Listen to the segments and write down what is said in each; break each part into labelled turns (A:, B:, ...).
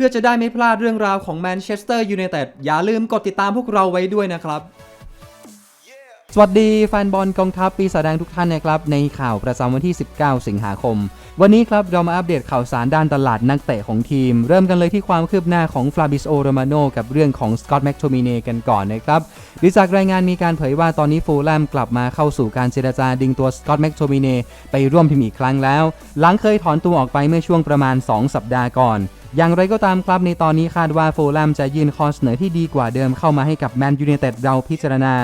A: พื่อจะได้ไม่พลาดเรื่องราวของแมนเชสเตอร์ยูไนเต็ดอย่าลืมกดติดตามพวกเราไว้ด้วยนะครับ สวัสดีแฟนบอลกองทัพปีศาจแดงทุกท่านนะครับ ในข่าวประจำวันที่ 19 สิงหาคม วันนี้ครับเรามาอัปเดตข่าวสารด้านตลาดนักเตะของทีม เริ่มกันเลยที่ความคืบหน้าของฟลาบิโอโรมาโนกับเรื่องของสกอตแม็กโทมิเนกันก่อนนะครับดิจากรายงานมีการเผยว่าตอนนี้ฟูลแลมกลับมาเข้าสู่การเจรจาดึงตัวสกอตแม็กโทมิเนไปร่วมทีมอีกครั้งแล้ว หลังเคยถอนตัวออกไปเมื่อช่วงประมาณ 2 สัปดาห์ก่อน อย่างไรก็ตามครับในตอนนี้คาดว่าฟูลแลมจะยื่นข้อเสนอที่ดีกว่าเดิมเข้ามาให้กับแมนยูเนเต็ดเราพิจารณา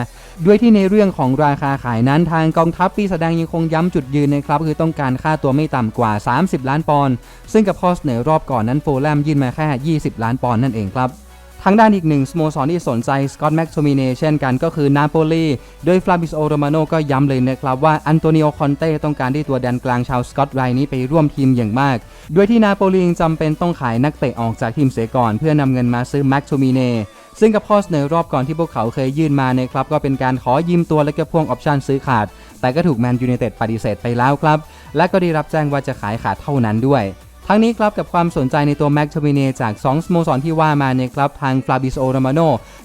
A: ด้วยที่ในเรื่องของราคาขายนั้นทางกองทัพปีแสดงยังคงย้ำจุดยืนนะครับคือต้องการค่าตัวไม่ต่ำกว่า 30 ล้านปอนด์ซึ่งกับข้อเสนอรอบก่อนนั้นฟูลแลมยื่นมาแค่ 20 ล้านปอนด์นั่นเองครับ ทางด้านอีกหนึ่งสโมสรที่สนใจสกอตแม็กโทมิเนเช่นกันก็คือนาโปลีโดยฟลาบิโอโรมาโนก็ย้ำเลยนะครับว่าอันโตนิโอคอนเต้ต้องการที่ตัวแดนกลางชาวสกอตรายนี้ไปร่วมทีมอย่างมากโดยที่นาโปลีจำเป็นต้องขายนักเตะออกจากทีมเสียก่อน เพื่อนำเงินมาซื้อแม็กโทมิเนซึ่งกับข้อเสนอรอบก่อนที่พวกเขาเคยยื่นมานะครับก็เป็นการขอยืมตัวและก็พ่วงออปชั่นซื้อขาด แต่ก็ถูกแมนยูไนเต็ดปฏิเสธไปแล้วครับและก็ได้รับแจ้งว่าจะขายขาดเท่านั้นด้วย ทั้งนี้ครับกับความสนใจในตัวแม็กโทมิเนจาก 2 สโมสรที่ว่ามาเนี่ยครับทางฟลาบิโอโรมาโน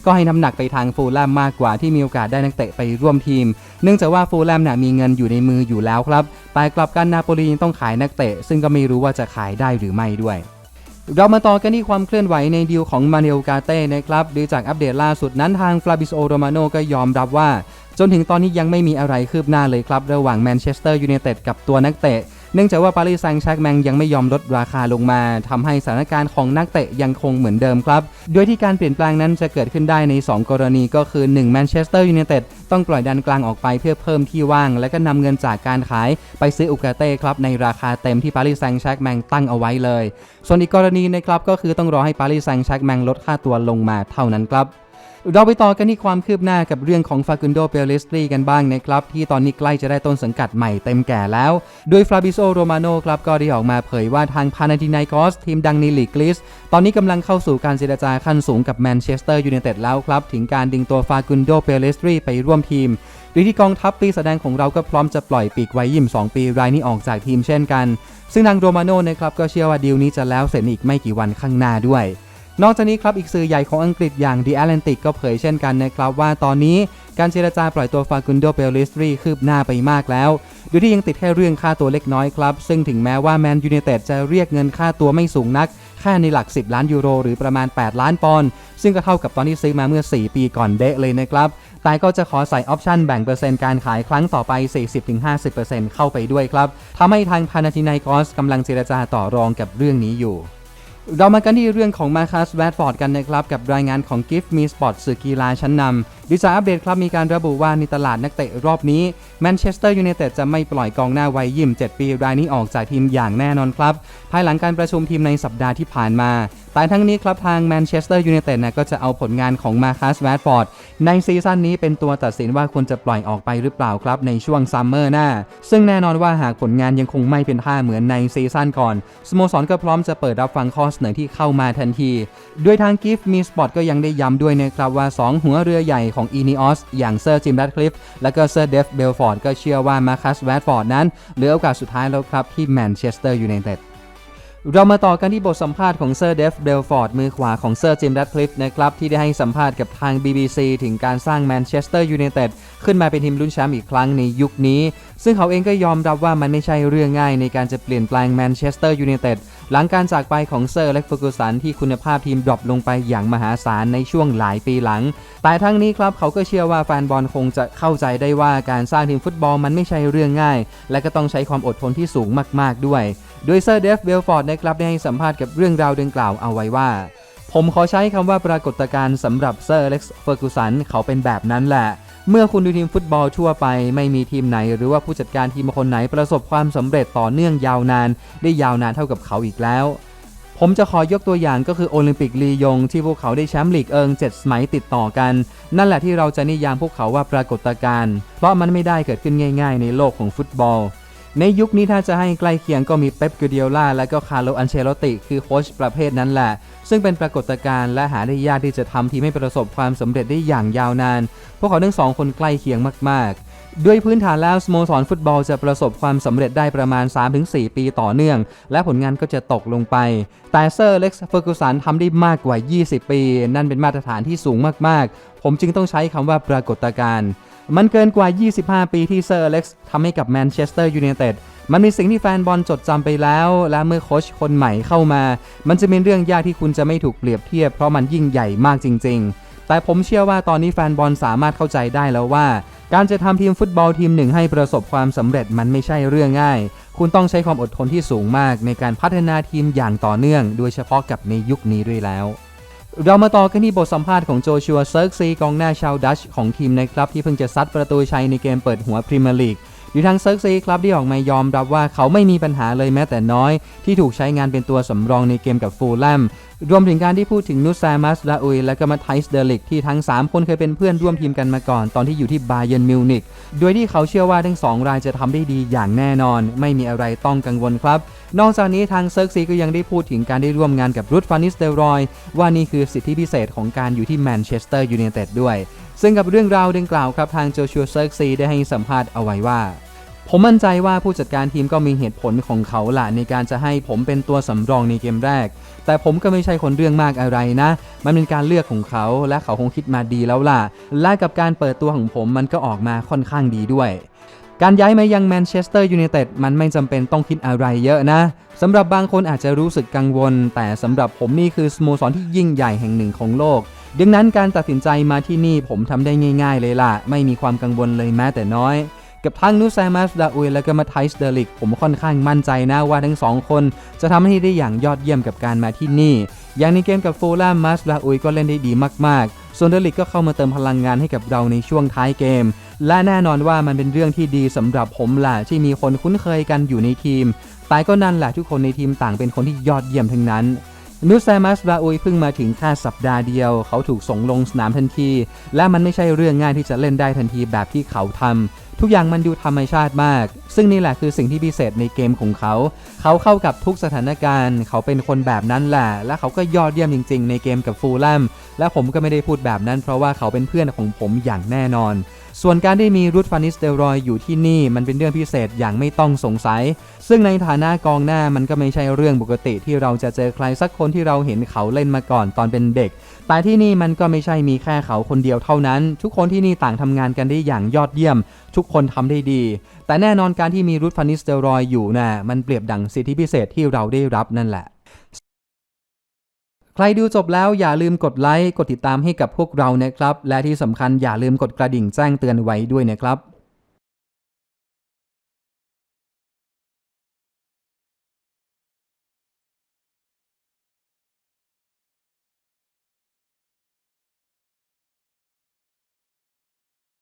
A: ก็ให้น้ำหนักไปทางฟูลแลมมากกว่าที่มีโอกาสได้นักเตะไปร่วมทีม เนื่องจากว่าฟูลแลมน่ะมีเงินอยู่ในมืออยู่แล้วครับแต่กลับกันนาโปลียังต้องขายนักเตะ ซึ่งก็ไม่รู้ว่าจะขายได้หรือไม่ด้วยเรามาต่อกันที่ความเคลื่อนไหวในดีลของมาเนลกาเต้นะครับโดยจากอัปเดตล่าสุดนั้นทางฟลาบิโอโรมาโนก็ยอมรับว่า จนถึงตอนนี้ยังไม่มีอะไรคืบหน้าเลยครับ ระหว่างแมนเชสเตอร์ยูไนเต็ดกับตัวนักเตะ เนื่องจากว่าปารีสแซงต์แชร์กแมงยังไม่ยอมลดราคาลงมาทำให้สถานการณ์ของนักเตะยังคงเหมือนเดิมครับโดยที่การเปลี่ยนแปลงนั้นจะเกิดขึ้นได้ใน 2 กรณีก็คือ1แมนเชสเตอร์ยูไนเต็ดต้องปล่อยดันกลางออกไปเพื่อเพิ่มที่ว่าง และก็นำเงินจากการขายไปซื้ออุกาเต้ครับในราคาเต็มที่ปารีสแซงต์แชร์กแมงตั้งเอาไว้เลย ส่วนอีกกรณีนะครับก็คือต้องรอให้ปารีสแซงต์แชร์กแมงลดค่าตัวลงมาเท่านั้นครับ เราไปต่อกันที่ความคืบหน้ากับเรื่องของฟากุนโดเปเลสตรีกันบ้างนะครับ ที่ตอนนี้ใกล้จะได้ต้นสังกัดใหม่เต็มแก่แล้ว โดยฟลาบิโซโรมาโนครับก็ได้ออกมาเผยว่าทางพานาตินายกอส ทีมดังในลีกลิส ตอนนี้กำลังเข้าสู่การเจรจาขั้นสูงกับแมนเชสเตอร์ยูไนเต็ดแล้วครับ ถึงการดึงตัวฟากุนโดเปเลสตรีไปร่วมทีมโดยที่กองทัพปีแสดงของเราก็พร้อมจะปล่อยปีกไว้ยิม2ปีรายนี้ออกจากทีมเช่นกัน ซึ่งทางโรมาโนนะครับก็เชื่อว่าดีลนี้จะแล้วเสร็จอีกไม่กี่วันข้างหน้าด้วย นอกจากนี้ครับอีกสื่อใหญ่ของอังกฤษอย่าง The Atlantic ก็เผยเช่นกันนะครับว่าตอนนี้การเจรจาปล่อยตัวฟากุนโดเปลิสตรีคืบหน้าไปมากแล้ว โดยที่ยังติดแค่เรื่องค่าตัวเล็กน้อยครับ ซึ่งถึงแม้ว่าแมนยู i นเต็ดจะเรียกเงินค่าตัวไม่สูงนักแค่ในหลัก 10 ล้านยูโร หรือประมาณ 8 ล้านปอนด์ซึ่งก็เท่ากับตอนที่ซื้อมาเมื่อ 4 ปีก่อนเดะเลยนะครับ แต่ก็จะขอใส่ออปชันแบ่งเปอร์เซ็นต์การขายครั้งต่อไป 40-50%เข้าไปด้วยครับทำให้ทางพานาธินายกอสกำลังเจรจาต่อรองกับเรื่องนี้อยู่ เรามากันที่เรื่องของมาคัสแวดฟอร์ดกันนะครับ กับรายงานของ Give Me Sport สื่อกีฬาชั้นนำ ดิจากอัปเดตครับมีการระบุว่าในตลาดนักเตะรอบนี้แมนเชสเตอร์ยูไนเต็ดจะไม่ปล่อยกองหน้าวัยยิม7 ปี รายนี้ออกจากทีมอย่างแน่นอนครับ ภายหลังการประชุมทีมในสัปดาห์ที่ผ่านมา แต่ทั้งนี้ครับทางแมนเชสเตอร์ยูไนเต็ดนะก็จะเอาผลงานของมาคัสแวดฟอร์ดในซีซั่นนี้เป็นตัวตัดสินว่าควรจะปล่อยออกไปหรือเปล่าครับในช่วงซัมเมอร์หน้า ซึ่งแน่นอนว่าหากผลงานยังคงไม่เป็นท่าเหมือนในซีซั่นก่อนสโมสรก็พร้อมจะเปิดรับฟังข้อเสนอที่เข้ามาทันที ด้วยทางกิฟต์มีสปอร์ตก็ยังได้ย้ำด้วยนะครับว่า 2 หัวเรือใหญ่ของอีนิออสอย่างเซอร์จิมแรดคลิฟและก็เซอร์เดฟเบลฟอร์ดก็เชื่อว่ามาคัสแวดฟอร์ดนั้นเหลือโอกาสสุดท้ายแล้วครับที่แมนเชสเตอร์ยูไนเต็ดเรามาต่อกันที่บทสัมภาษณ์ของเซอร์เดฟเบลฟอร์ดมือขวาของเซอร์จิมแรดคลิฟนะครับที่ได้ให้สัมภาษณ์กับทาง BBC ถึงการสร้างแมนเชสเตอร์ยูไนเต็ดขึ้นมาเป็นทีมลุ้นแชมป์อีกครั้งในยุคนี้ ซึ่งเขาเองก็ยอมรับว่ามันไม่ใช่เรื่องง่ายในการจะเปลี่ยนแปลงแมนเชสเตอร์ยูไนเต็ด หลังการจากไปของเซอร์เล็กเฟอร์กูสันที่คุณภาพทีมดรอปลงไปอย่างมหาศาลในช่วงหลายปีหลัง แต่ทั้งนี้ครับเขาก็เชื่อว่าแฟนบอลคงจะเข้าใจได้ว่าการสร้างทีมฟุตบอลมันไม่ใช่เรื่องง่าย และก็ต้องใช้ความอดทนที่สูงมาก ๆ ด้วย โดยเซอร์เดฟเบลฟอร์ดนะครับได้ให้สัมภาษณ์กับเรื่องราวดังกล่าวเอาไว้ว่าผมขอใช้คำว่าปรากฏการณ์สำหรับเซอร์เล็กเฟอร์กูสันเขาเป็นแบบนั้นแหละ เมื่อคุณดูทีมฟุตบอลทั่วไป ไม่มีทีมไหน หรือว่าผู้จัดการทีมคนไหนประสบความสำเร็จต่อเนื่องยาวนาน ได้ยาวนานเท่ากับเขาอีกแล้ว ผมจะขอยกตัวอย่างก็คือโอลิมปิกลียง ที่พวกเขาได้แชมป์ลีกเอิง 7 สมัยติดต่อกัน นั่นแหละที่เราจะนิยามพวกเขาว่าปรากฏการณ์เพราะมันไม่ได้เกิดขึ้นง่าย ๆ ในโลกของฟุตบอลในยุคนี้ถ้าจะให้ใกล้เคียงก็มีเป๊ปกูเดียล่าและก็คาร์โลอันเชลติ คือโค้ชประเภทนั้นแหละ ซึ่งเป็นปรากฏการณ์และหาได้ยากที่จะทำทีมให้ประสบความสำเร็จได้อย่างยาวนาน พวกเขาทั้งสองคนใกล้เคียงมาก ๆด้วยพื้นฐานแล้วสโมสรฟุตบอลจะประสบความสำเร็จได้ประมาณ 3-4 ปีต่อเนื่อง และผลงานก็จะตกลงไป แต่เซอร์เล็กซ์เฟอร์กูสันทำได้มากกว่า 20 ปี นั่นเป็นมาตรฐานที่สูงมาก ๆ ผมจึงต้องใช้คำว่าปรากฏการณ์ มันเกินกว่า 25 ปีที่เซอร์เล็กซ์ทำให้กับแมนเชสเตอร์ยูไนเต็ด มันมีสิ่งที่แฟนบอลจดจำไปแล้ว และเมื่อโค้ชคนใหม่เข้ามา มันจะเป็นเรื่องยากที่คุณจะไม่ถูกเปรียบเทียบ เพราะมันยิ่งใหญ่มากจริง ๆ แต่ผมเชื่อว่าตอนนี้แฟนบอลสามารถเข้าใจได้แล้วว่า การจะทำทีมฟุตบอลทีมหนึ่งให้ประสบความสำเร็จมันไม่ใช่เรื่องง่าย คุณต้องใช้ความอดทนที่สูงมาก ในการพัฒนาทีมอย่างต่อเนื่อง โดยเฉพาะกับในยุคนี้ด้วยแล้วเรามาต่อกันที่บทสัมภาษณ์ของโจชัวเซิร์กซีกองหน้าชาวดัชของทีมนะครับ ที่เพิ่งจะซัดประตูชัยในเกมเปิดหัวพรีเมียร์ลีก อยู่ทางเซิร์กซีครับที่ออกมายอมรับว่าเขาไม่มีปัญหาเลยแม้แต่น้อย ที่ถูกใช้งานเป็นตัวสำรองในเกมกับฟูลแลมรวมถึงการที่พูดถึงนุสซามัสลาอุย และก็มาไทส์เดลิกที่ทั้ง 3 คนเคยเป็นเพื่อนร่วมทีมกันมาก่อน ตอนที่อยู่ที่บาเยร์นมิวนิกโดยที่เขาเชื่อว่าทั้งสองรายจะทำได้ดีอย่างแน่นอน ไม่มีอะไรต้องกังวลครับ นอกจากนี้ทางเซิร์กซีก็ยังได้พูดถึงการได้ร่วมงานกับรุดฟานิสเดรอย ว่านี่คือสิทธิพิเศษของการอยู่ที่แมนเชสเตอร์ยูไนเต็ดด้วย ซึ่งกับเรื่องราวดังกล่าวครับทางโจชัวเซิร์กซีได้ให้สัมภาษณ์เอาไว้ว่า ผมมั่นใจว่าผู้จัดการทีมก็มีเหตุผลของเขาละในการจะให้ผมเป็นตัวสำรองในเกมแรก แต่ผมก็ไม่ใช่คนเรื่องมากอะไรนะ มันเป็นการเลือกของเขาและเขาคงคิดมาดีแล้วล่ะ และกับการเปิดตัวของผมมันก็ออกมาค่อนข้างดีด้วยการย้ายมายังแมนเชสเตอร์ยูไนเต็ดมันไม่จำเป็นต้องคิดอะไรเยอะนะสำหรับบางคนอาจจะรู้สึกกังวล แต่สำหรับผมนี่คือสโมสรที่ยิ่งใหญ่แห่งหนึ่งของโลก ดังนั้นการตัดสินใจมาที่นี่ผมทำได้ง่าย ๆ เลยล่ะ ไม่มีความกังวลเลยแม้แต่น้อย กับทั้งนูซามัสดาอุยและก็มาไทส์เดลิก ผมค่อนข้างมั่นใจนะว่าทั้งสองคน จะทำให้ได้อย่างยอดเยี่ยมกับการมาที่นี่ อย่างในเกมกับโฟลแลมมัสดาอุยก็เล่นได้ดีมากๆ ส่วนเดลิกก็เข้ามาเติมพลังงานให้กับเราในช่วงท้ายเกม และแน่นอนว่ามันเป็นเรื่องที่ดีสำหรับผมล่ะที่มีคนคุ้นเคยกันอยู่ในทีมแต่ก็นั่นแหละทุกคนในทีมต่างเป็นคนที่ยอดเยี่ยมทั้งนั้น นูซามัสบาอุยเพิ่งมาถึงแค่สัปดาห์เดียว เขาถูกส่งลงสนามทันที และมันไม่ใช่เรื่องง่ายที่จะเล่นได้ทันทีแบบที่เขาทำทุกอย่างมันดูธรรมชาติมาก ซึ่งนี่แหละคือสิ่งที่พิเศษในเกมของเขา เขาเข้ากับทุกสถานการณ์ เขาเป็นคนแบบนั้นแหละ และเขาก็ยอดเยี่ยมจริง ๆ ในเกมกับฟูลแลม และผมก็ไม่ได้พูดแบบนั้น เพราะว่าเขาเป็นเพื่อนของผมอย่างแน่นอน ส่วนการได้มีรูทฟานิสเตรอยอยู่ที่นี่มันเป็นเรื่องพิเศษอย่างไม่ต้องสงสัย ซึ่งในฐานะกองหน้ามันก็ไม่ใช่เรื่องปกติที่เราจะเจอใครสักคนที่เราเห็นเขาเล่นมาก่อนตอนเป็นเด็ก แต่ที่นี่มันก็ไม่ใช่มีแค่เขาคนเดียวเท่านั้น ทุกคนที่นี่ต่างทำงานกันได้อย่างยอดเยี่ยม ทุกคนทำได้ดี แต่แน่นอนการที่มีรูทฟานิสเตรอยอยู่นะ่ะมันเปรียบดังสิทธิพิเศษที่เราได้รับนั่นแหละ ใครดูจบแล้วอย่าลืมกดไลค์กดติดตามให้กับพวกเรานะครับ และที่สำคัญอย่าลืมกดกระดิ่งแจ้งเตือนไว้ด้วยนะครับ